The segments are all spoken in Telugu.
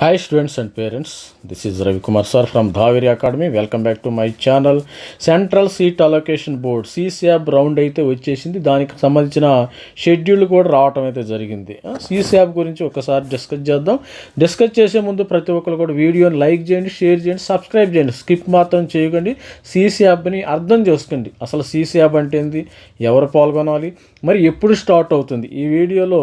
Hi students and parents this is Ravikumar sir from Dhaveri academy welcome back to my channel central seat allocation board CSAB round అయితే వచ్చేసింది. దానికి సంబంధించిన షెడ్యూల్ కూడా రావటం అయితే జరిగింది. సీసీఆబ్ గురించి ఒకసారి డిస్కస్ చేద్దాం. డిస్కస్ చేసే ముందు ప్రతి ఒక్కరు కూడా వీడియోని లైక్ చేయండి షేర్ చేయండి సబ్స్క్రైబ్ చేయండి. స్కిప్ మాత్రం చేయకండి. సీసీఆబ్ని అర్థం చేసుకోండి. అసలు సీసీఆబ్ అంటే ఏంది? ఎవరు పాల్గొనాలి? మరి ఎప్పుడు స్టార్ట్ అవుతుంది? ఈ వీడియోలో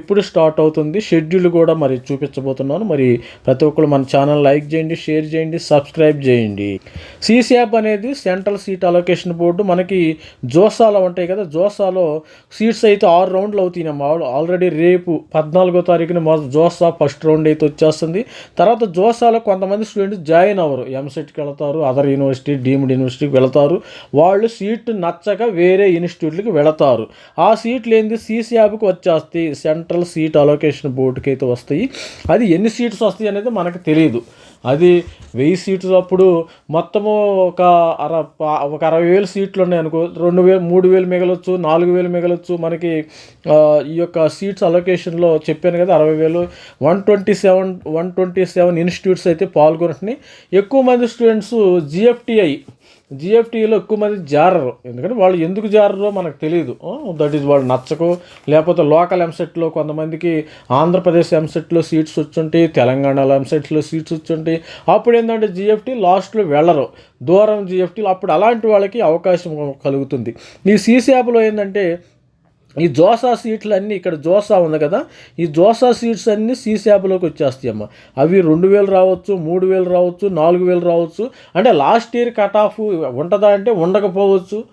ఎప్పుడు స్టార్ట్ అవుతుంది? షెడ్యూల్ కూడా మరి చూపించబోతున్నాను. మరి ప్రతి ఒక్కరు మన ఛానల్ లైక్ చేయండి షేర్ చేయండి సబ్స్క్రైబ్ చేయండి. సీసీ యాప్ అనేది సెంట్రల్ సీట్ అలొకేషన్ బోర్డు. మనకి జోసాలో ఉంటాయి కదా జోసాలో సీట్స్ అయితే ఆరు రౌండ్లు అవుతున్నాయి ఆల్రెడీ రేపు పద్నాలుగో తారీఖున జోసా ఫస్ట్ రౌండ్ అయితే వచ్చేస్తుంది. తర్వాత జోసాలో కొంతమంది స్టూడెంట్స్ జాయిన్ అవ్వరు. ఎంసెట్కి వెళతారు అదర్ యూనివర్సిటీ డీమ్డ్ యూనివర్సిటీకి వెళతారు. వాళ్ళు సీట్ నచ్చక వేరే ఇన్స్టిట్యూట్లకి వెళతారు. ఆ సీట్లు ఏంది యాప్కి వచ్చేస్తాయి. సెంట్రల్ సీట్ అలొకేషన్ బోర్డుకి అయితే వస్తాయి. అది ఎన్ని సీట్స్ వస్తాయి అనేది మనకు తెలియదు అది వెయ్యి సీట్లు అప్పుడు మొత్తము ఒక అర ఒక అరవై వేలు సీట్లు ఉన్నాయి అనుకో రెండు వేలు మూడు వేలు మిగలొచ్చు నాలుగు వేలు మిగలొచ్చు మనకి ఈ యొక్క సీట్స్ అలొకేషన్లో చెప్పాను కదా అరవై వేలు. One twenty seven one twenty seven institutes అయితే పాల్గొంటున్నాయి. ఎక్కువ మంది స్టూడెంట్స్ జిఎఫ్టిఐ జిఎఫ్టీలో ఎక్కువ మంది జారరు. ఎందుకంటే వాళ్ళు ఎందుకు జారరో మనకు తెలియదు దట్ ఈజ్ వాళ్ళు నచ్చకు లేకపోతే లోకల్ ఎంసెట్లో కొంతమందికి ఆంధ్రప్రదేశ్ ఎంసెట్లో సీట్స్ వచ్చుంటాయి తెలంగాణలో ఎంసెట్లో సీట్స్ వచ్చుంటాయి. అప్పుడు ఏంటంటే జిఎఫ్టీ లాస్ట్లో వెళ్ళరు. దూరం జిఎఫ్టీలు అప్పుడు అలాంటి వాళ్ళకి అవకాశం కలుగుతుంది. ఈ సీసీఆప్లో ఏంటంటే ఈ జోసా సీట్లు అన్నీ ఇక్కడ జోసా ఉంది కదా ఈ జోసా సీట్స్ అన్నీ సీసాబ్లోకి వచ్చేస్తాయి అమ్మ. అవి రెండు వేలు రావచ్చు మూడు వేలు రావచ్చు నాలుగు వేలు రావచ్చు. అంటే లాస్ట్ ఇయర్ కట్ ఆఫ్ ఉంటుందా అంటే ఉండకపోవచ్చు.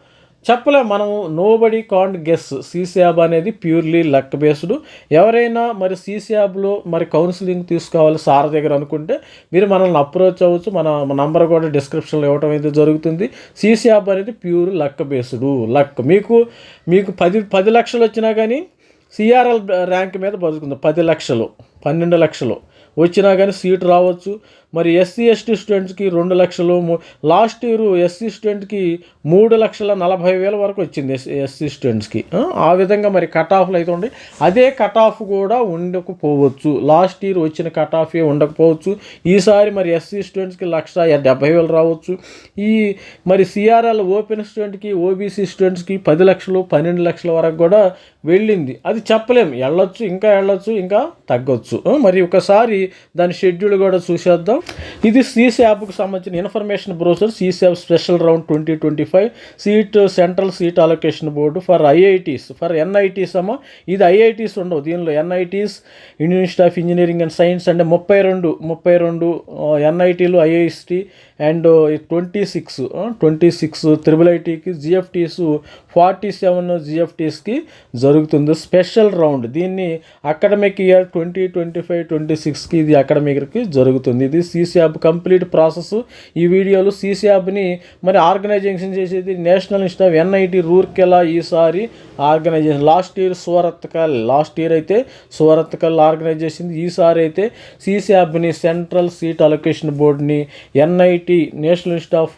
చెప్పలేం మనం nobody can't guess CSAB అనేది ప్యూర్లీ లక్ బేస్డ్ ఎవరైనా మరి సీసీయాబ్లో మరి కౌన్సిలింగ్ తీసుకోవాలి సార్ దగ్గర అనుకుంటే మీరు మనల్ని అప్రోచ్ అవ్వచ్చు. మన నంబర్ కూడా డిస్క్రిప్షన్లో ఇవ్వడం అయితే జరుగుతుంది. సీసీయాబ్ అనేది ప్యూర్ లక్ బేస్డ్ లక్ మీకు మీకు పది పది లక్షలు వచ్చినా కానీ సిఆర్ఎల్ ర్యాంక్ మీద బతుకుంది పది లక్షలు పన్నెండు లక్షలు. వచ్చినా కానీ సీట్ రావచ్చు. మరి ఎస్సీ ఎస్టీ స్టూడెంట్స్కి రెండు లక్షలు లాస్ట్ ఇయర్ ఎస్సీ స్టూడెంట్కి మూడు లక్షల నలభై వేల వరకు వచ్చింది ఎస్ ఎస్సీ స్టూడెంట్స్కి. ఆ, విధంగా మరి కట్ ఆఫ్లు అయితే ఉండి అదే కట్ ఆఫ్ కూడా ఉండకపోవచ్చు. లాస్ట్ ఇయర్ వచ్చిన కట్ ఆఫే ఉండకపోవచ్చు. ఈసారి మరి ఎస్సీ స్టూడెంట్స్కి లక్ష డెబ్బై వేలు రావచ్చు. ఈ మరి సిఆర్ఎల్ ఓపెన్ స్టూడెంట్కి ఓబీసీ స్టూడెంట్స్కి పది లక్షలు పన్నెండు లక్షల వరకు కూడా వెళ్ళింది. అది చెప్పలేము వెళ్ళొచ్చు ఇంకా వెళ్ళొచ్చు ఇంకా తగ్గొచ్చు. మరి ఒకసారి దాని షెడ్యూల్ కూడా చూసేద్దాం. ఇది సీసీ సంబంధించిన information brochure CSAB special round twenty twenty five seat central seat allocation board for IITs for NITs అమ్మో. ఇది ఐఐటీస్ ఉండవు. దీనిలో NITs university institute of engineering and science అంటే ముప్పై రెండు ముప్పై రెండు ఎన్ఐటీలు IIEST and twenty six twenty six triple ఐటీకి జిఎఫ్టీస్ ఫార్టీ సెవెన్ జిఎఫ్టీస్కి జరుగుతుంది స్పెషల్ రౌండ్ దీన్ని academic year twenty twenty five twenty సిక్స్కి ఇది అకాడమిక్కి జరుగుతుంది. ఇది సీసీఆబ్ కంప్లీట్ ప్రాసెస్. ఈ వీడియోలో సీసీఆబ్ని మరి ఆర్గనైజేషన్ చేసేది national institute of NIT Rourkela ఈసారి organization. Last year Surathkal last year అయితే సువరత్కల్ ఆర్గనైజ్ చేసింది. ఈసారి అయితే సీసీఆబ్ని central seat allocation బోర్డుని NIT national institute of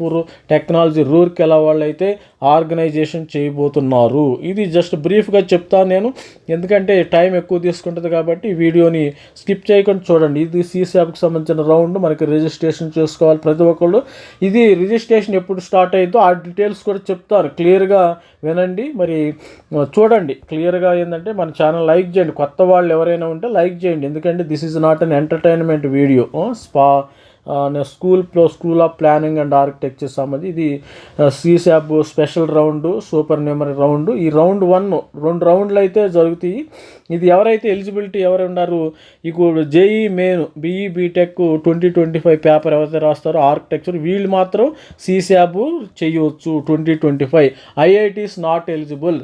technology Rourkela వాళ్ళు అయితే ఆర్గనైజేషన్ చేయబోతున్నారు. ఇది జస్ట్ బ్రీఫ్గా చెప్తాను నేను. ఎందుకంటే టైం ఎక్కువ తీసుకుంటుంది కాబట్టి వీడియోని స్కిప్ చేయకుండా చూడండి. ఇది సీసీఆబ్కి సంబంధించిన రౌండ్. మనకి రిజిస్ట్రేషన్ చేసుకోవాలి ప్రతి ఒక్కళ్ళు. ఇది రిజిస్ట్రేషన్ ఎప్పుడు స్టార్ట్ అయిందో ఆ డీటెయిల్స్ కూడా చెప్తాను. క్లియర్గా వినండి. మరి చూడండి. క్లియర్గా ఏంటంటే మన ఛానల్ లైక్ చేయండి. కొత్త వాళ్ళు ఎవరైనా ఉంటే లైక్ చేయండి. ఎందుకంటే this is not an entertainment video. SPA school ప్లో school of planning and architecture సంబంధించి ఇది CSAB special round super memory round. ఈ రౌండ్ వన్ రెండు రౌండ్లు అయితే జరుగుతాయి. ఇది ఎవరైతే ఎలిజిబిలిటీ ఎవరు ఉన్నారు ఇప్పుడు JEE main BE BTech twenty twenty five paper ఎవరైతే రాస్తారో ఆర్కిటెక్చర్ వీళ్ళు మాత్రం సీశాబ్ చేయవచ్చు twenty twenty five. IITs not eligible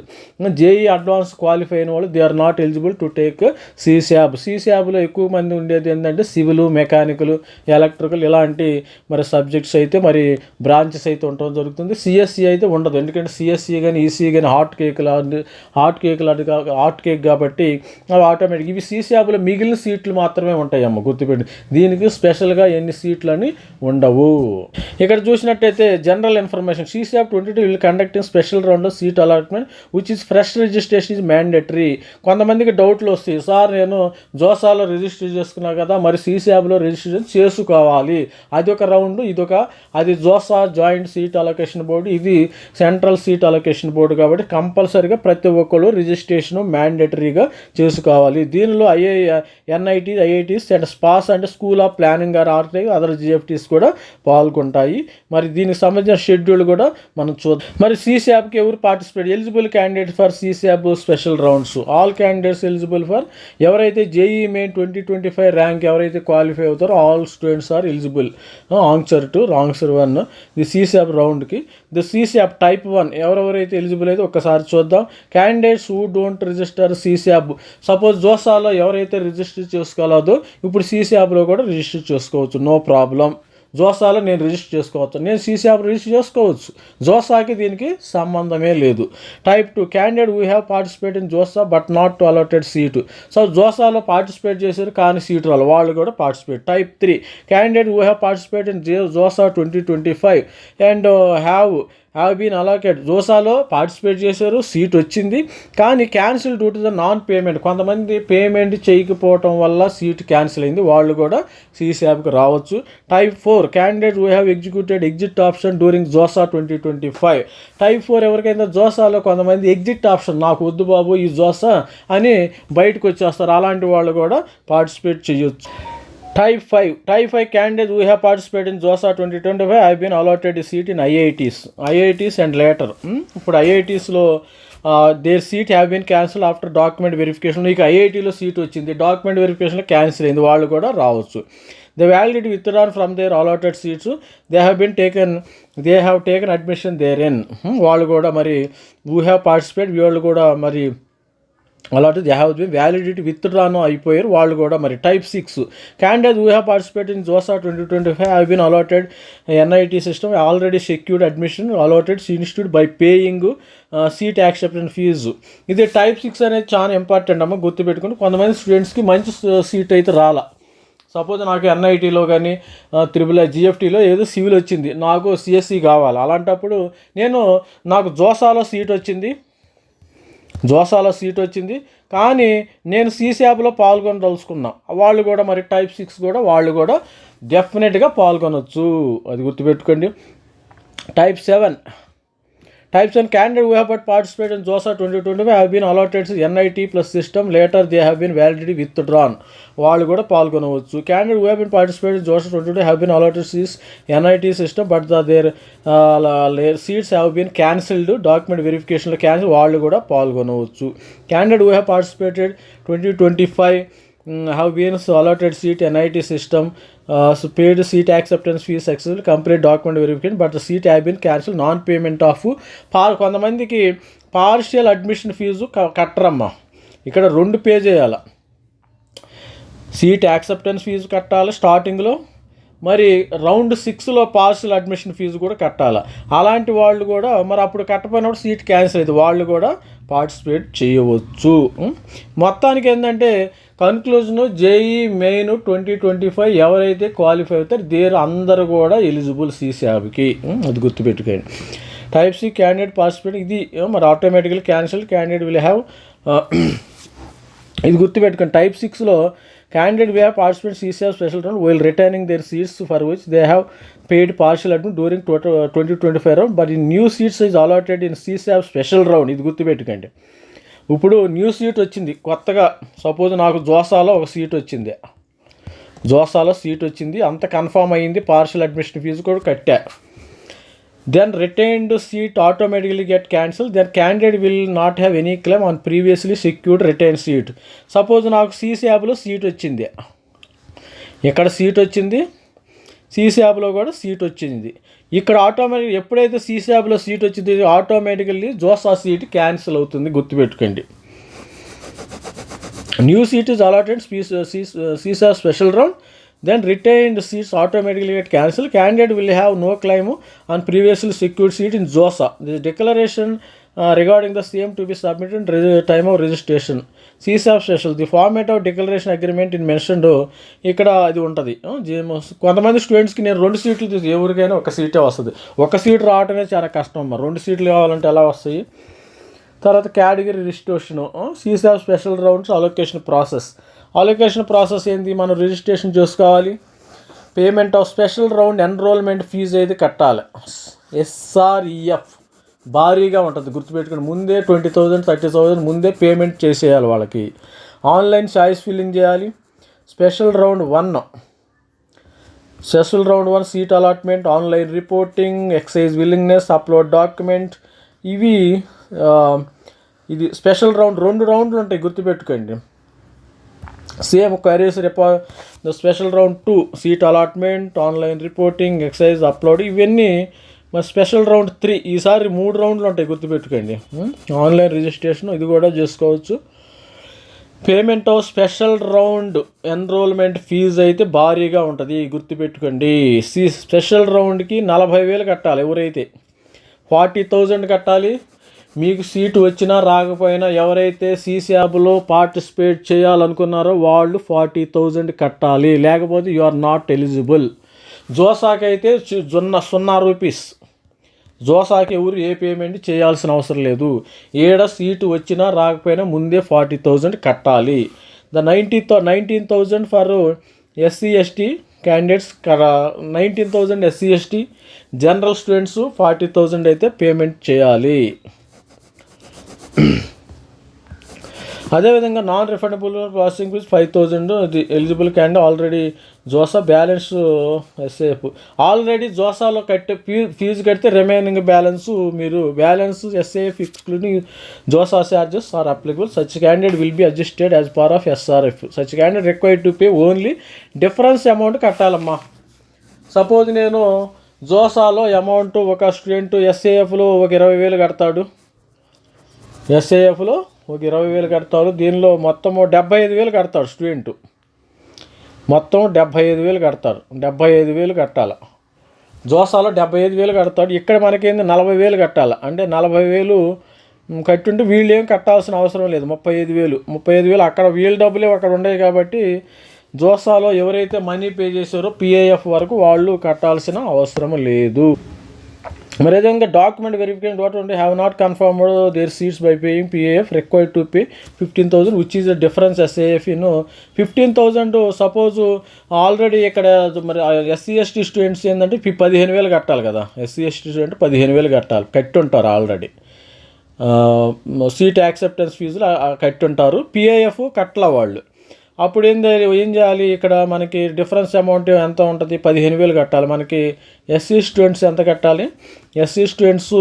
JEE advance qualify అయిన వాళ్ళు they are not eligible to take CSAB సీసాబ్లో ఎక్కువ మంది ఉండేది ఏంటంటే సివిల్ మెకానికల్ ఎలక్ట్రిక్ ఎలక్ట్రికల్ ఇలాంటి మరి సబ్జెక్ట్స్ అయితే మరి బ్రాంచెస్ అయితే ఉండటం జరుగుతుంది. సిఎస్సి అయితే ఉండదు. ఎందుకంటే సిఎస్సి కానీ ఈసీ కానీ హాట్ కేక్ లాంటి హాట్ కేక్ లాంటి హాట్ కేక్ కాబట్టి అవి ఆటోమేటిక్ ఇవి సీసీఆబ్లో మిగిలిన సీట్లు మాత్రమే ఉంటాయమ్మ గుర్తుపెట్టి. దీనికి స్పెషల్గా ఎన్ని సీట్లు అని ఉండవు. ఇక్కడ చూసినట్టయితే general information CSAB twenty two will conducting special round seat allotment which is fresh registration is mandatory కొంతమందికి డౌట్లు వస్తాయి. సార్ నేను జోసాలో రిజిస్టర్ చేసుకున్నా కదా మరి సీసీఆబ్లో రిజిస్ట్రేషన్ చేసుకోవాలి? అది ఒక రౌండ్ ఇది ఒక అది JoSAA joint seat allocation board ఇది సెంట్రల్ సీట్ అలొకేషన్ బోర్డు కాబట్టి కంపల్సరీగా ప్రతి ఒక్కరు రిజిస్ట్రేషన్ మ్యాండేటరీగా చేసుకోవాలి. దీనిలో ఐఐ ఎన్ఐటి ఐఐటీస్ అండ్ స్పాస్ అంటే స్కూల్ ఆఫ్ ప్లానింగ్ ఆర్ ఆర్టీ అదర్ జిఎఫ్టీస్ కూడా పాల్గొంటాయి. మరి దీనికి సంబంధించిన షెడ్యూల్ కూడా మనం చూద్దాం మరి సీసీఆబ్కి ఎవరు participate eligible candidate for CSAB special rounds? All candidates eligible for ఎవరైతే JEE main twenty twenty five rank ఎవరైతే క్వాలిఫై అవుతారో all students are eligible answer to answer one the CSAB రౌండ్కి the CSAB type one ఎవరెవరైతే ఎలిజిబుల్ అయితే ఒక్కసారి చూద్దాం. Candidates who don't register CSAB suppose జోసాలో ఎవరైతే రిజిస్టర్ చేసుకోలేదో ఇప్పుడు సీసాబ్లో కూడా రిజిస్టర్ చేసుకోవచ్చు. నో ప్రాబ్లం జోసాలో నేను రిజిస్టర్ చేసుకోవచ్చు? నేను సీసాబ్ రిజిస్టర్ చేసుకోవచ్చు. జోసాకి దీనికి సంబంధమే లేదు. Type two candidate we have participate in JoSAA but not to allotted seat so జోసాలో participate చేశారు కానీ సీటు వాళ్ళు వాళ్ళు కూడా participate type three candidate we have participate in JoSAA twenty twenty five and have have been allotted జోసాలో participate చేశారు సీట్ వచ్చింది. కానీ cancel due to the non payment కొంతమంది పేమెంట్ చేయకపోవటం వల్ల సీట్ క్యాన్సిల్ అయింది. వాళ్ళు కూడా సీసాబ్కి రావచ్చు. Type four candidate we have executed exit option during JoSAA twenty twenty five type four ఎవరికైనా జోసాలో కొంతమంది ఎగ్జిట్ ఆప్షన్ నాకు వద్దు బాబు ఈ జోసా అని బయటకు వచ్చేస్తారు. అలాంటి వాళ్ళు కూడా పార్టిసిపేట్ చేయొచ్చు. Type five type five candidate we have participate in JoSAA twenty twenty five I been allotted seat in IITs IITs and later ఇప్పుడు ఐఐటీస్లో their seat have been cancel after document verification నీకు ఐఐటీలో సీట్ వచ్చింది. డాక్యుమెంట్ వెరిఫికేషన్లో క్యాన్సిల్ అయింది. వాళ్ళు కూడా రావచ్చు. The validity withdrawn from their allotted seats they have been taken they have taken admission their ఎన్ వాళ్ళు కూడా మరి వూ హ్యావ్ పార్టిసిపేట్ వీళ్ళు కూడా మరి అలాంటి they have been validity withdrawn అయిపోయారు. వాళ్ళు కూడా మరి type six candidate we have participate in JoSAA twenty twenty five have been allotted NIT system already secured admission allotted institute by paying seat acceptance fee ఇది టైప్ సిక్స్ అనేది చాలా ఇంపార్టెంట్ అమ్మ గుర్తుపెట్టుకుని కొంతమంది స్టూడెంట్స్కి మంచి uh, సీట్ అయితే రాలా. సపోజ్ నాకు ఎన్ఐటీలో కానీ త్రిబుల్ జిఎఫ్టీలో ఏదో సివిల్ వచ్చింది. నాకు సిఎస్సి కావాలి. అలాంటప్పుడు నేను నాకు జోసాలో సీట్ వచ్చింది. జోసాలో సీట్ వచ్చింది. కానీ నేను సీసాబ్లో పాల్గొనదలుచుకున్నాను వాళ్ళు కూడా మరి టైప్ సిక్స్ కూడా వాళ్ళు కూడా డెఫినెట్గా పాల్గొనవచ్చు అది గుర్తుపెట్టుకోండి. Type seven types and candidate we have but participate in JoSAA twenty twenty five have been allotted NIT plus system later they have been validity withdrawn వాళ్ళు కూడా పాల్గొనవచ్చు. Candidate we have been participate in JoSAA twenty two have been allotted Cs NIT system but the their seats have been cancelled document వెరిఫికేషన్లో cancel వాళ్ళు కూడా పాల్గొనవచ్చు. Candidate we have participated twenty twenty five have been allotted seat NIT system paid seat acceptance fee successful complete document verification but seat have been cancel non payment of par కొంతమందికి పార్షియల్ అడ్మిషన్ ఫీజు కట్టరమ్మా. ఇక్కడ రెండు పే చేయాలి. సీట్ యాక్సెప్టెన్స్ ఫీజు కట్టాలి స్టార్టింగ్లో మరి రౌండ్ సిక్స్లో పార్షల్ అడ్మిషన్ ఫీజు కూడా కట్టాలి. అలాంటి వాళ్ళు కూడా మరి అప్పుడు కట్టపోయినప్పుడు సీట్ క్యాన్సిల్ అయింది వాళ్ళు కూడా పార్టిసిపేట్ చేయవచ్చు. Mm? మొత్తానికి ఏంటంటే conclusion JEE main twenty twenty five ఎవరైతే క్వాలిఫై అవుతారు దేర్ అందరూ కూడా ఎలిజిబుల్ సీసాబ్కి అది గుర్తుపెట్టుకోండి. టైప్ సి క్యాండిడేట్ పార్టిసిపేట్ ఇది మరి ఆటోమేటిక్గా క్యాన్సిల్ క్యాండిడేట్ విల్ హ్యావ్ ఇది గుర్తుపెట్టుకోండి. టైప్ సిక్స్లో candidate we have participate CSAB special round while returning their seats for which they have paid partial admit during twenty twenty five round but ఈ new seats is allotted in CSAB special round ఇది గుర్తుపెట్టుకోండి. ఇప్పుడు న్యూ సీట్ వచ్చింది. కొత్తగా సపోజ్ నాకు జోసాలో ఒక సీట్ వచ్చింది. జోసాలో సీట్ వచ్చింది. అంత కన్ఫామ్ అయ్యింది పార్షల్ అడ్మిషన్ ఫీజు కూడా కట్టా. Then retained seat automatically get cancel then candidate will not have any claim on previously secured retain seat suppose నాకు సీసీ యాప్లో సీట్ వచ్చింది. ఇక్కడ సీట్ వచ్చింది. సీసీ యాప్లో కూడా సీట్ వచ్చింది. ఇక్కడ ఆటోమేటిక్ ఎప్పుడైతే సీసాబ్లో సీట్ వచ్చిందో ఆటోమేటికల్లీ జోసా సీట్ క్యాన్సిల్ అవుతుంది గుర్తుపెట్టుకోండి. New seat is allotted స్పీస్ CSAB special round then retained seats automatically get cancel candidate will have no claim and previously secured seat in JoSAA this declaration regarding the same to be submitted time of registration time of registration. The format of format agreement in agreement ఇక్కడ అది ఉంటుంది. కొంతమంది స్టూడెంట్స్కి నేను రెండు సీట్లు తీసి ఎవరికైనా ఒక సీటే వస్తుంది. ఒక సీట్ రావటమే చాలా కష్టం అమ్మ రెండు సీట్లు కావాలంటే ఎలా వస్తాయి? తర్వాత category registration CSAB special rounds allocation process. Allocation process ఏంది? మనం రిజిస్ట్రేషన్ చేసుకోవాలి. Payment of special round enrolment fee అయితే కట్టాలి? ఎస్ఆర్ఈఎఫ్ భారీగా ఉంటుంది. గుర్తుపెట్టుకుని ముందే ట్వంటీ థౌజండ్ థర్టీ థౌజండ్ ముందే పేమెంట్ చేసేయాలి వాళ్ళకి. ఆన్లైన్ చాయిస్ ఫిల్లింగ్ చేయాలి. Special round one special round one seat allotment online reporting exercise willingness upload document ఇవి ఇది స్పెషల్ రౌండ్ రెండు రౌండ్లు ఉంటాయి గుర్తుపెట్టుకోండి. Same queries రిపో the special round two seat allotment online reporting exercise upload ఇవన్నీ మరి స్పెషల్ రౌండ్ త్రీ ఈసారి మూడు రౌండ్లు ఉంటాయి గుర్తుపెట్టుకోండి. ఆన్లైన్ రిజిస్ట్రేషన్ ఇది కూడా చేసుకోవచ్చు. Payment of special round enrolment fee అయితే భారీగా ఉంటుంది గుర్తుపెట్టుకోండి. సి స్పెషల్ రౌండ్కి నలభై వేలు కట్టాలి ఎవరైతే. ఫార్టీ థౌజండ్ కట్టాలి. మీకు సీటు వచ్చినా రాకపోయినా ఎవరైతే సీసీయాబ్లో పార్టిసిపేట్ చేయాలనుకున్నారో వాళ్ళు ఫార్టీ థౌజండ్ కట్టాలి. లేకపోతే యు ఆర్ నాట్ ఎలిజిబుల్. జోసాకి అయితే చి- జొన్న సున్నా రూపీస్. జోసాకి ఎవరు ఏ పేమెంట్ చేయాల్సిన అవసరం లేదు. ఏడ సీటు వచ్చినా రాకపోయినా ముందే ఫార్టీ థౌజండ్ కట్టాలి. The ninety nineteen thousand for SC ST candidates nineteen thousand SC ST general students forty thousand అయితే పేమెంట్ చేయాలి. అదేవిధంగా non refundable processing fee five thousand eligible క్యాండ్ already JoSAA balance SAF already జోసాలో కట్టే ఫీ ఫీజు కడితే రిమైనింగ్ బ్యాలెన్స్ మీరు balance SAF excluding JoSAA charges are applicable such candidate will be adjusted as per of SRF such candidate required to pay only difference amount కట్టాలమ్మా. Suppose నేను జోసాలో అమౌంట్ ఒక స్టూడెంట్ ఎస్ఏఎఫ్లో ఒక ఇరవై వేలు కడతాడు. ఎస్ఏఎఫ్లో ఒక ఇరవై వేలు కడతాడు. దీనిలో మొత్తం డెబ్బై ఐదు వేలు కడతాడు స్టూడెంట్. మొత్తం డెబ్బై ఐదు వేలు కడతాడు. డెబ్బై ఐదు వేలు కట్టాలి. జోసాలో డెబ్బై ఐదు వేలు కడతాడు. ఇక్కడ మనకేంది? నలభై వేలు కట్టాలి. అంటే నలభై వేలు కట్టుంటే వీళ్ళు ఏం కట్టాల్సిన అవసరం లేదు. ముప్పై ఐదు వేలు. ముప్పై ఐదు వేలు అక్కడ వీళ్ళ డబ్బులే అక్కడ ఉండేవి కాబట్టి జోసాలో ఎవరైతే మనీ పే చేశారో పిఐఎఫ్ వరకు వాళ్ళు కట్టాల్సిన అవసరం లేదు. మరి విధంగా డాక్యుమెంట్ వెరిఫికేషన్ డాట్ ఉంటే have not confirmed their seats by paying PAF required to pay fifteen thousand which is the difference SAF in fifteen thousand suppose already ఇక్కడ మరి ఎస్సీ ఎస్టీ స్టూడెంట్స్ ఏంటంటే పదిహేను వేలు కట్టాలి కదా. ఎస్సీ ఎస్టీ స్టూడెంట్ పదిహేను వేలు కట్టాలి. కట్టుంటారు ఆల్రెడీ సీట్ యాక్సెప్టెన్స్ ఫీజులు కట్టుంటారు. పిఏఎఫ్ కట్టల వాళ్ళు. అప్పుడు ఏం చేయాలి? ఏం చేయాలి? ఇక్కడ మనకి డిఫరెన్స్ అమౌంట్ ఎంత ఉంటుంది? పదిహేను వేలు కట్టాలి. మనకి ఎస్సీ స్టూడెంట్స్ ఎంత కట్టాలి? ఎస్సీ స్టూడెంట్స్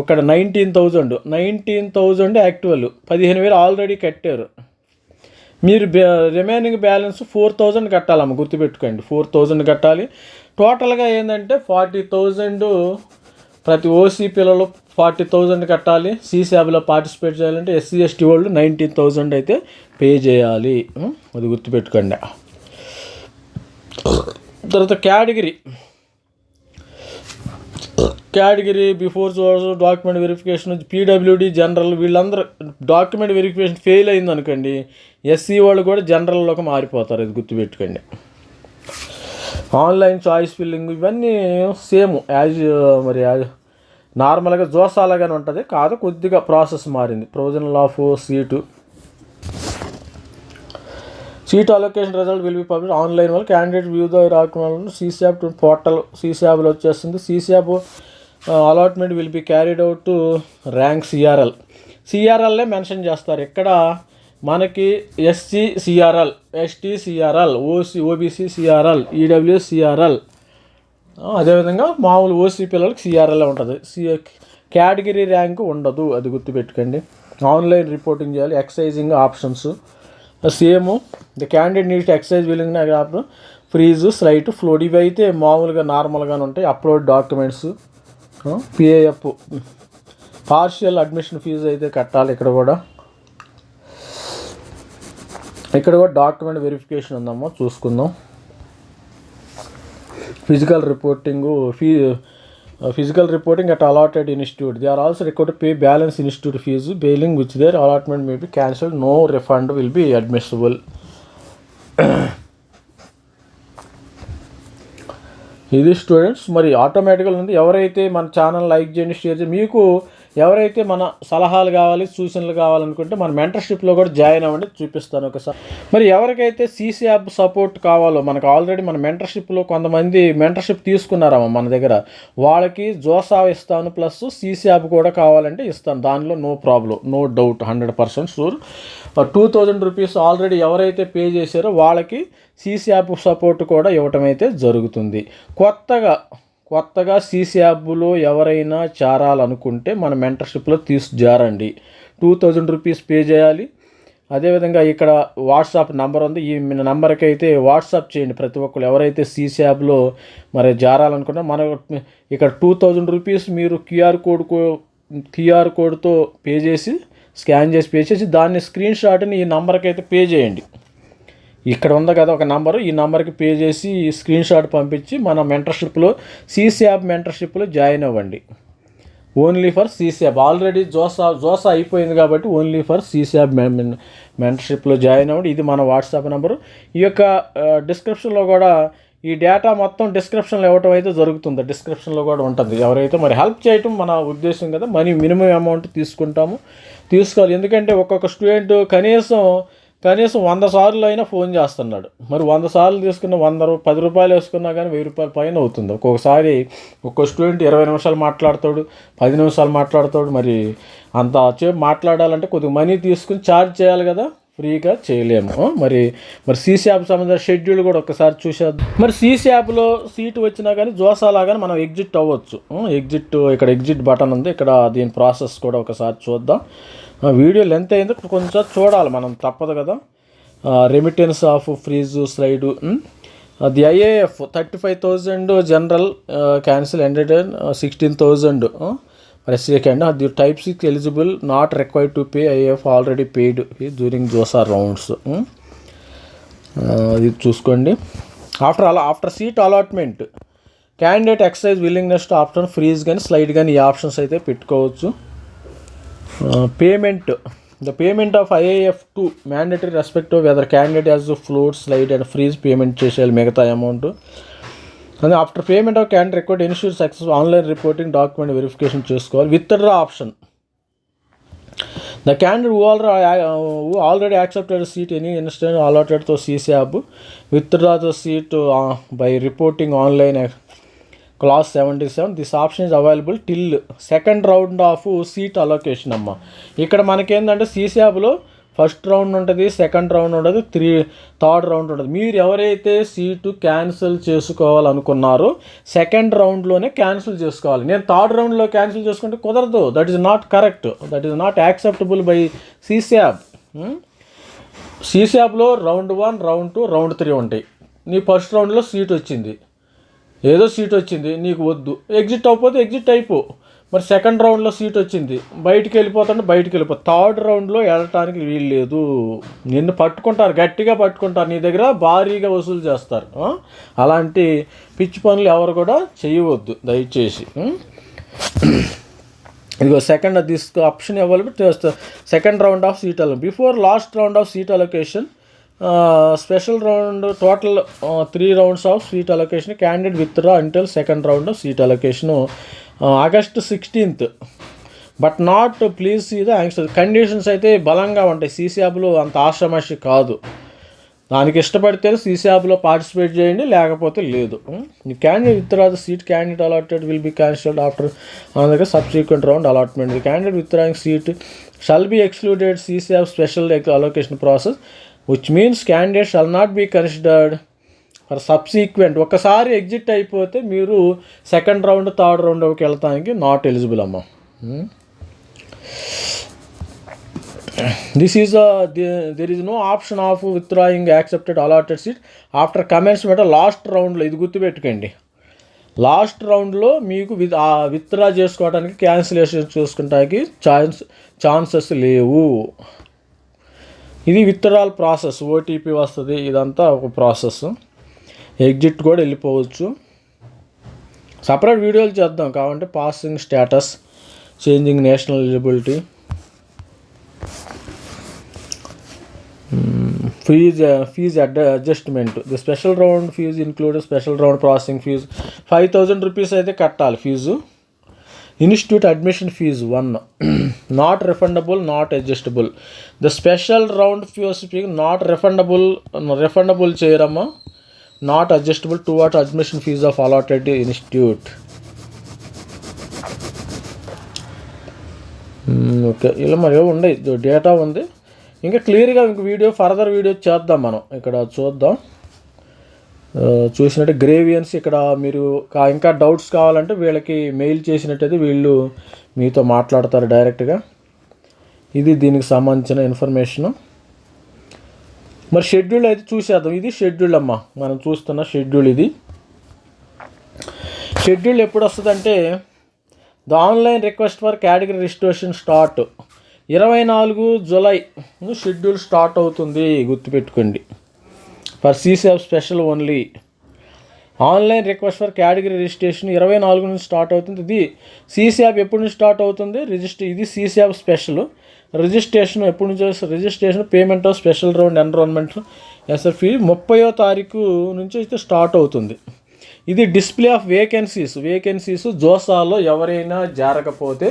ఇక్కడ nineteen thousand nineteen thousand actual పదిహేను వేలు ఆల్రెడీ కట్టారు. మీరు రిమైనింగ్ బ్యాలెన్స్ ఫోర్ థౌజండ్ కట్టాలమ్మ గుర్తుపెట్టుకోండి. ఫోర్ థౌజండ్ కట్టాలి. టోటల్గా ఏంటంటే ఫార్టీ థౌజండ్ ప్రతి ఓసీ పిల్లలు ఫార్టీ థౌజండ్ కట్టాలి. సీసీఆబ్లో పార్టిసిపేట్ చేయాలంటే ఎస్సీ ఎస్టీ వాళ్ళు నైన్టీన్ థౌజండ్ అయితే పే చేయాలి. అది గుర్తుపెట్టుకోండి. తర్వాత category. Category before document verification PWD general వీళ్ళందరూ డాక్యుమెంట్ వెరిఫికేషన్ ఫెయిల్ అయింది అనుకోండి ఎస్సీ వాళ్ళు కూడా జనరల్లోకి మారిపోతారు. ఇది గుర్తుపెట్టుకోండి. ఆన్లైన్ చాయిస్ ఫిల్లింగ్ ఇవన్నీ సేమ్ యాజ్ మరి యాజ్ నార్మల్గా జోసాలాగానే ఉంటుంది. కాదు కొద్దిగా ప్రాసెస్ మారింది. Provisional of seat. Seat allocation result will be publish online వల్ల candidate view the document CSAB portal సీసీఆప్లో వచ్చేస్తుంది. CSAB allotment will be carried out to rank CRL. సిఆర్ఎల్లే mention చేస్తారు. ఇక్కడ మనకి SC CRL ST CRL OC OBC CRL EW CRL అదేవిధంగా మామూలు ఓసీ పిల్లలకి సిఆర్ఎల్ ఉంటుంది. సి కేటగిరీ ర్యాంక్ ఉండదు అది గుర్తుపెట్టుకోండి. ఆన్లైన్ రిపోర్టింగ్ చేయాలి exercising options same the candidate need exercise willing option freeze slide float ఇవి అయితే మామూలుగా నార్మల్గానే ఉంటాయి. Upload documents PAF partial admission fee అయితే కట్టాలి ఇక్కడ కూడా. ఇక్కడ కూడా డాక్యుమెంట్ వెరిఫికేషన్ ఉందమ్మా చూసుకుందాం. Physical reporting fee physical reporting at allotted institute. They are also record pay balance institute fees bailing which their allotment may be cancel no refund will be admissible ఇది స్టూడెంట్స్ మరి ఆటోమేటిక్గా ఉంది. ఎవరైతే మన ఛానల్ లైక్ చేయండి షేర్ చేయండి మీకు ఎవరైతే మన సలహాలు కావాలి సూచనలు కావాలనుకుంటే మన మెంటర్షిప్లో కూడా జాయిన్ అవ్వండి చూపిస్తాను ఒకసారి. మరి ఎవరికైతే సీసీ యాప్ సపోర్ట్ కావాలో మనకు ఆల్రెడీ మన మెంటర్షిప్లో కొంతమంది మెంటర్షిప్ తీసుకున్నారమ్మ మన దగ్గర వాళ్ళకి జోసా ఇస్తాను ప్లస్ సీసీ యాప్ కూడా కావాలంటే ఇస్తాను. దానిలో no problem no doubt hundred percent sure. Two thousand rupees already ఎవరైతే పే చేశారో వాళ్ళకి సీసీ యాప్ సపోర్ట్ కూడా ఇవ్వటం అయితే జరుగుతుంది. కొత్తగా కొత్తగా సీసీ యాప్లో ఎవరైనా చేరాలనుకుంటే మన మెంటర్షిప్లో తీసి జారండి. టూ థౌజండ్ రూపీస్ పే చేయాలి. అదేవిధంగా ఇక్కడ వాట్సాప్ నంబర్ ఉంది. ఈ నెంబర్కి అయితే వాట్సాప్ చేయండి ప్రతి ఒక్కరు. ఎవరైతే సీసీ యాప్లో మరి జారాలనుకుంటే మన ఇక్కడ టూ థౌజండ్ రూపీస్ మీరు క్యూఆర్ కోడ్ క్యూఆర్ కోడ్తో పే చేసి స్కాన్ చేసి పే చేసి దాన్ని స్క్రీన్ షాట్ని ఈ నెంబర్కి అయితే పే చేయండి. ఇక్కడ ఉంది కదా ఒక నంబరు ఈ నెంబర్కి పే చేసి స్క్రీన్ షాట్ పంపించి మన మెంటర్షిప్లో సీసీ యాప్ మెంటర్షిప్లో జాయిన్ అవ్వండి. Only for CC app already JoSAA JoSAA అయిపోయింది కాబట్టి ఓన్లీ ఫర్ సీసీ యాప్ మెంటర్షిప్లో జాయిన్ అవ్వండి. ఇది మన వాట్సాప్ నెంబరు ఈ యొక్క డిస్క్రిప్షన్లో కూడా ఈ డేటా మొత్తం డిస్క్రిప్షన్లో ఇవ్వటం అయితే జరుగుతుంది. డిస్క్రిప్షన్లో కూడా ఉంటుంది. ఎవరైతే మరి హెల్ప్ చేయటం మన ఉద్దేశం కదా మనీ మినిమం అమౌంట్ తీసుకుంటాము. తీసుకోవాలి. ఎందుకంటే ఒక్కొక్క స్టూడెంట్ కనీసం కనీసం వంద సార్లు అయినా ఫోన్ చేస్తున్నాడు. మరి వంద సార్లు తీసుకున్న వంద పది రూపాయలు వేసుకున్నా కానీ వెయ్యి రూపాయల పైన అవుతుంది. ఒక్కొక్కసారి ఒక్కో స్టూడెంట్ ఇరవై నిమిషాలు మాట్లాడతాడు పది నిమిషాలు మాట్లాడతాడు. మరి అంత సేపు మాట్లాడాలంటే కొద్దిగా మనీ తీసుకుని ఛార్జ్ చేయాలి కదా ఫ్రీగా చేయలేము. మరి మరి సీసీ యాప్ సంబంధించిన షెడ్యూల్ కూడా ఒకసారి చూసేద్దాం. మరి సీసీ యాప్లో సీటు వచ్చినా కానీ జోసా కానీ మనం ఎగ్జిట్ అవ్వచ్చు. ఎగ్జిట్ ఇక్కడ ఎగ్జిట్ బటన్ ఉంది. ఇక్కడ దీని ప్రాసెస్ కూడా ఒకసారి చూద్దాం. వీడియో లెంత్ అయింది కొంచెం చూడాలి మనం తప్పదు కదా. Remittance of freeze slide the IAF thirty five thousand general cancel hundred and sixteen thousand press and the type six eligible not required to pay IAF already paid during are rounds ఇది చూసుకోండి. ఆఫ్టర్ అలా after seat allotment candidate exercise willingness to option freeze కానీ స్లైడ్ కానీ ఈ ఆప్షన్స్ అయితే పెట్టుకోవచ్చు. Payment the payment of IAF to mandatory respect whether candidate as floors light and freeze payment చేసేయాలి మిగతా amount and after payment of can record insure success online reporting document verification చేసుకోవాలి. Withdraw option the candidate uh all already accepted seat any instant అలాటెడ్తో CC app the seat by reporting online class seventy seven this option is available till second round of seat allocation అమ్మ. ఇక్కడ మనకేందంటే సీసీఆబ్లో ఫస్ట్ రౌండ్ ఉంటుంది సెకండ్ రౌండ్ ఉంటుంది త్రీ థర్డ్ రౌండ్ ఉంటుంది. మీరు ఎవరైతే సీటు క్యాన్సిల్ చేసుకోవాలనుకున్నారో సెకండ్ రౌండ్లోనే క్యాన్సిల్ చేసుకోవాలి. నేను థర్డ్ రౌండ్లో క్యాన్సిల్ చేసుకుంటే కుదరదు. That is not correct that is not acceptable by CSAB సీసీఆబ్లో round one round two round three ఉంటాయి. నీ ఫస్ట్ రౌండ్లో సీట్ వచ్చింది. ఏదో సీట్ వచ్చింది నీకు వద్దు. ఎగ్జిట్ అవ్వకపోతే ఎగ్జిట్ అయిపో. మరి సెకండ్ రౌండ్లో సీట్ వచ్చింది. బయటికి వెళ్ళిపోతుంటే బయటికి వెళ్ళిపో. థర్డ్ రౌండ్లో వెళ్ళటానికి వీలు లేదు. నిన్ను పట్టుకుంటారు గట్టిగా పట్టుకుంటారు. నీ దగ్గర భారీగా వసూలు చేస్తారు. అలాంటి పిచ్చి పనులు ఎవరు కూడా చేయవద్దు దయచేసి. ఇదిగో second this option available second round of seat allo before last round of seat allocation special round total three rounds of seat allocation candidate withdraw until second round of seat allocation August sixteenth but not please see the youngster conditions అయితే బలంగా ఉంటాయి. సీసీఆబ్లో అంత ఆశ్రమాషి కాదు. దానికి ఇష్టపడితే సీసీఆబ్లో పార్టిసిపేట్ చేయండి లేకపోతే లేదు. Candidate with the seat candidate allotted will be cancelled after అందుకే subsequent round allotment candidate withdrawing seat shall be excluded CSAB special allocation process which means candidate shall not be considered for subsequent ఒకసారి ఎగ్జిట్ అయిపోతే మీరు సెకండ్ రౌండ్ థర్డ్ రౌండ్కి వెళ్తానికి నాట్ ఎలిజిబుల్ అమ్మ. This is there is no option of withdrawing accepted allotted seat after commencement last రౌండ్లో ఇది గుర్తుపెట్టుకోండి. లాస్ట్ రౌండ్లో మీకు విత్ విత్డ్రా చేసుకోవడానికి క్యాన్సిలేషన్ చేసుకుంటానికి ఛాన్స్ ఛాన్సెస్ లేవు. ఇది విత్డ్రాల్ ప్రాసెస్ ఓటీపీ వస్తుంది ఇదంతా ఒక ప్రాసెస్ ఎగ్జిట్ కూడా వెళ్ళిపోవచ్చు. సపరేట్ వీడియోలు చేద్దాం కాబట్టి passing status changing national eligibility fees fees ad adjustment the special round fees include special round processing fees five thousand rupees అయితే కట్టాలి fees institute admission fees one. Not refundable not adjustable the special round fees not refundable refundable చేయరమ్మా. Not adjustable to what admission fees of allotted institute okay ఇలా మరి ఏవో ఉన్నాయి. డేటా ఉంది. ఇంకా క్లియర్గా ఇంక వీడియో ఫర్దర్ వీడియో చేద్దాం మనం. ఇక్కడ చూద్దాం. చూసినట్టు గ్రేవియన్స్ ఇక్కడ మీరు ఇంకా డౌట్స్ కావాలంటే వీళ్ళకి మెయిల్ చేసినట్టయితే వీళ్ళు మీతో మాట్లాడతారు డైరెక్ట్గా. ఇది దీనికి సంబంధించిన ఇన్ఫర్మేషను. మరి షెడ్యూల్ అయితే చూసేద్దాం. ఇది షెడ్యూల్ అమ్మా. మనం చూస్తున్న షెడ్యూల్ ఇది. షెడ్యూల్ ఎప్పుడు వస్తుందంటే the online request for category registration start ఇరవై నాలుగు జులై షెడ్యూల్ స్టార్ట్ అవుతుంది. గుర్తుపెట్టుకోండి. For CSAB special only. Online request for category registration ఇరవై నాలుగు నుంచి స్టార్ట్ అవుతుంది. ఇది సీసీఆప్ ఎప్పటి నుంచి స్టార్ట్ అవుతుంది? రిజిస్టర్ ఇది సీసీఆప్ స్పెషల్. రిజిస్ట్రేషన్ ఎప్పటి నుంచి registration payment of special round enrollment. SFE ముప్పయో తారీఖు నుంచి అయితే స్టార్ట్ అవుతుంది. ఇది డిస్ప్లే ఆఫ్ వేకెన్సీస్. వేకెన్సీస్ జోసాలో ఎవరైనా జారకపోతే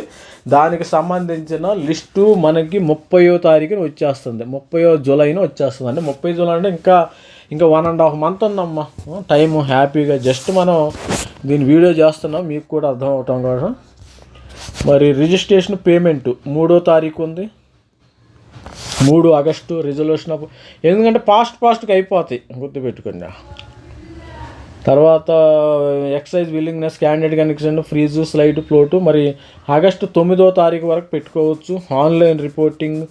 దానికి సంబంధించిన లిస్టు మనకి ముప్పయో తారీఖున వచ్చేస్తుంది. ముప్పయో జూలైన వచ్చేస్తుంది. అంటే ముప్పై జూలై అంటే ఇంకా ఇంకా వన్ అండ్ హాఫ్ మంత్ ఉందమ్మా. టైము హ్యాపీగా జస్ట్ మనం దీని వీడియో చేస్తున్నాం. మీకు కూడా అర్థం అవటం కోసం మరి రిజిస్ట్రేషన్ పేమెంట్ మూడో తారీఖు ఉంది. మూడు ఆగస్టు రిజల్యూషన్ అప్ ఎందుకంటే ఫాస్ట్ ఫాస్ట్గా అయిపోతాయి. గుర్తుపెట్టుకోండి. తర్వాత exercise willingness candidate connection freeze slide float మరి ఆగస్టు తొమ్మిదో తారీఖు వరకు పెట్టుకోవచ్చు. Online reporting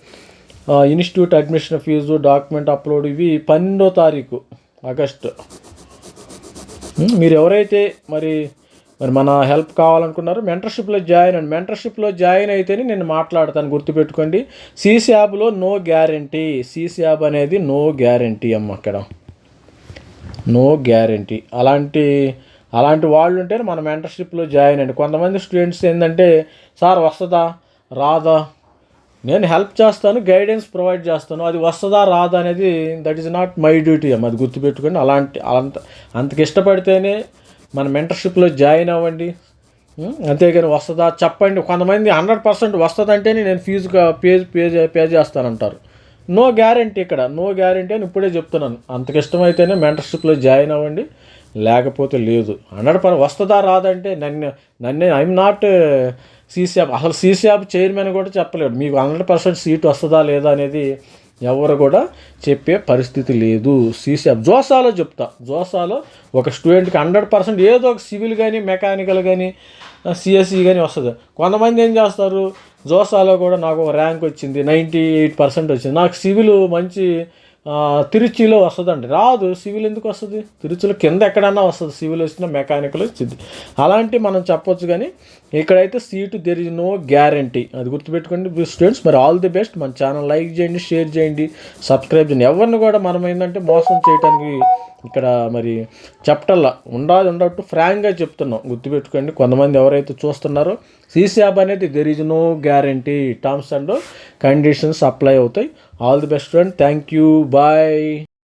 institute admission fees document upload ఇవి పన్నెండో తారీఖు ఆగస్టు. మీరు ఎవరైతే మరి మరి మన హెల్ప్ కావాలనుకున్నారో మెంటర్షిప్లో జాయిన్ అండి మెంటర్షిప్లో జాయిన్ అయితేనే నేను మాట్లాడతాను గుర్తుపెట్టుకోండి. సీసీ యాబ్లో నో గ్యారంటీ. సీసీ యాబ్ అనేది నో గ్యారంటీ అమ్మ అక్కడ. No guarantee. అలాంటి అలాంటి వాళ్ళు ఉంటే మన మెంటర్షిప్లో జాయిన్ అండి కొంతమంది స్టూడెంట్స్ ఏంటంటే సార్ వస్తుందా? రాదా? నేను హెల్ప్ చేస్తాను గైడెన్స్ ప్రొవైడ్ చేస్తాను అది వస్తుందా రాదా అనేది that is not my duty అమ్మ. అది గుర్తుపెట్టుకోండి. అలాంటి అంత అంతకి ఇష్టపడితేనే మన మెంటర్షిప్లో జాయిన్ అవ్వండి. అంతేగాని వస్తుందా చెప్పండి. కొంతమంది హండ్రెడ్ పర్సెంట్ వస్తుందంటేనే నేను ఫీజుగా పే పే పే చేస్తానంటారు. నో గ్యారంటీ ఇక్కడ. నో గ్యారంటీ అని ఇప్పుడే చెప్తున్నాను. అంతకి ఇష్టమైతేనే మెంటర్షిప్లో జాయిన్ అవ్వండి. లేకపోతే లేదు. హండ్రెడ్ పర్ వస్తుందా రాదంటే నన్ను నన్నే ఐఎమ్ నాట్ సీసీఆప్ అసలు సీసీఆప్ చైర్మన్ కూడా చెప్పలేడు. మీకు హండ్రెడ్ పర్సెంట్ సీట్ వస్తుందా లేదా అనేది ఎవరు కూడా చెప్పే పరిస్థితి లేదు. సీసీఆప్ జోసాలో చెప్తా. జోసాలో ఒక స్టూడెంట్కి హండ్రెడ్ పర్సెంట్ ఏదో ఒక సివిల్ కానీ మెకానికల్ కానీ సిఎస్ఈ కానీ వస్తుంది. కొంతమంది ఏం చేస్తారు? జోసాలో కూడా నాకు ఒక ర్యాంక్ వచ్చింది. నైంటీ ఎయిట్ పర్సెంట్ వచ్చింది. నాకు సివిల్ మంచి తిరుచిలో వస్తుందండి. రాదు. సివిల్ ఎందుకు వస్తుంది? తిరుచిలో కింద ఎక్కడన్నా వస్తుంది. సివిల్ వచ్చిన మెకానికల్ వచ్చింది. అలాంటి మనం చెప్పొచ్చు కానీ ఇక్కడైతే seat there is no guarantee అది గుర్తుపెట్టుకోండి. స్టూడెంట్స్ మరి ఆల్ ది బెస్ట్ మన ఛానల్ లైక్ చేయండి షేర్ చేయండి సబ్స్క్రైబ్ చేయండి. ఎవరిని కూడా మనం ఏంటంటే మోసం చేయడానికి ఇక్కడ మరి చెప్పటల్లా ఉండాలి ఉండట్టు ఫ్రాంక్గా చెప్తున్నాం. గుర్తుపెట్టుకోండి. కొంతమంది ఎవరైతే చూస్తున్నారో సీసీఆబ్ అనేది there is no guarantee terms and conditions apply అవుతాయి. All the best friend thank you bye